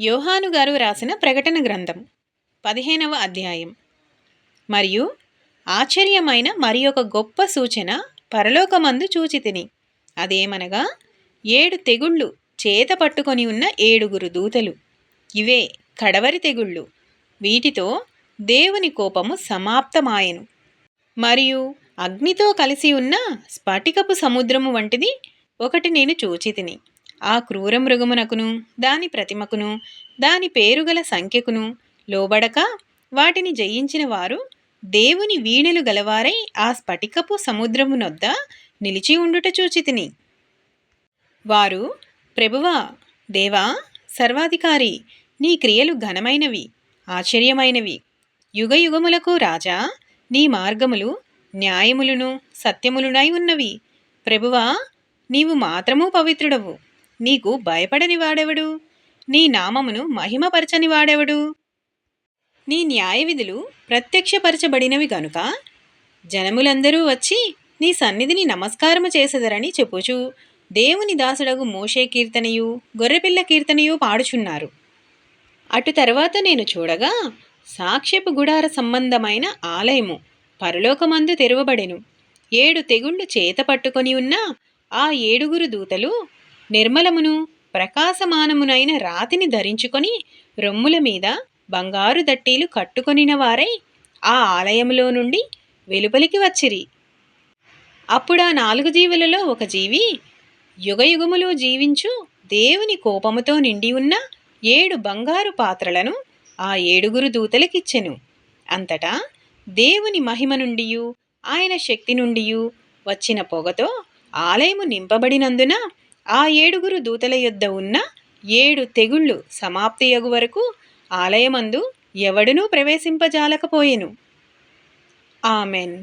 యోహాను గారు రాసిన ప్రకటన గ్రంథం పదిహేనవ అధ్యాయం. మరియు ఆశ్చర్యమైన మరి ఒక గొప్ప సూచన పరలోకమందు చూచితిని. అదేమనగా ఏడు తెగుళ్ళు చేత పట్టుకొని ఉన్న ఏడుగురు దూతలు. ఇవే కడవరి తెగుళ్ళు. వీటితో దేవుని కోపము సమాప్తమాయెను. మరియు అగ్నితో కలిసి ఉన్న స్ఫటికపు సముద్రము వంటిది ఒకటి నేను చూచితిని. ఆ క్రూర మృగమునకును దాని ప్రతిమకును దాని పేరుగల సంఖ్యకును లోబడక వాటిని జయించిన వారు దేవుని వీణలు గలవారై ఆ స్ఫటికపు సముద్రమునొద్ద నిలిచి ఉండుట చూచితిని వారు ప్రభువా దేవా సర్వాధికారి నీ క్రియలు ఘనమైనవి ఆశ్చర్యమైనవి. యుగయుగములకు రాజా నీ మార్గములు న్యాయములను సత్యములునై ఉన్నవి. ప్రభువా నీవు మాత్రము పవిత్రుడవు. నీకు భయపడని వాడెవడు? నీ నామమును మహిమపరచని వాడెవడు? నీ న్యాయవిధులు ప్రత్యక్షపరచబడినవి గనుక జనములందరూ వచ్చి నీ సన్నిధిని నమస్కారము చేసెదరని చెప్పుచు దేవుని దాసుడగు మోషే కీర్తనయు గొర్రెపిల్ల కీర్తనయు పాడుచున్నారు. అటు తర్వాత నేను చూడగా సాక్ష్యపు గుడార సంబంధమైన ఆలయము పరలోకమందు తెరవబడెను. ఏడు తెగుళ్ళు చేత పట్టుకొని ఉన్న ఆ ఏడుగురు దూతలు నిర్మలమును ప్రకాశమానమునైన రాతిని ధరించుకొని రొమ్ముల మీద బంగారు దట్టీలు కట్టుకొనిన వారై ఆ ఆలయములో నుండి వెలుపలికి వచ్చిరి. అప్పుడా నాలుగు జీవులలో ఒక జీవి యుగయుగములు జీవించు దేవుని కోపముతో నిండి ఉన్న ఏడు బంగారు పాత్రలను ఆ ఏడుగురు దూతలకిచ్చెను. అంతటా దేవుని మహిమ నుండియు ఆయన శక్తి నుండియు వచ్చిన పొగతో ఆలయము నింపబడినందున ఆ ఏడుగురు దూతల యొద్ద ఉన్న ఏడు తెగుళ్ళు సమాప్తియగు వరకు ఆలయమందు ఎవడునూ ప్రవేశింపజాలకపోయెను. ఆమెన్.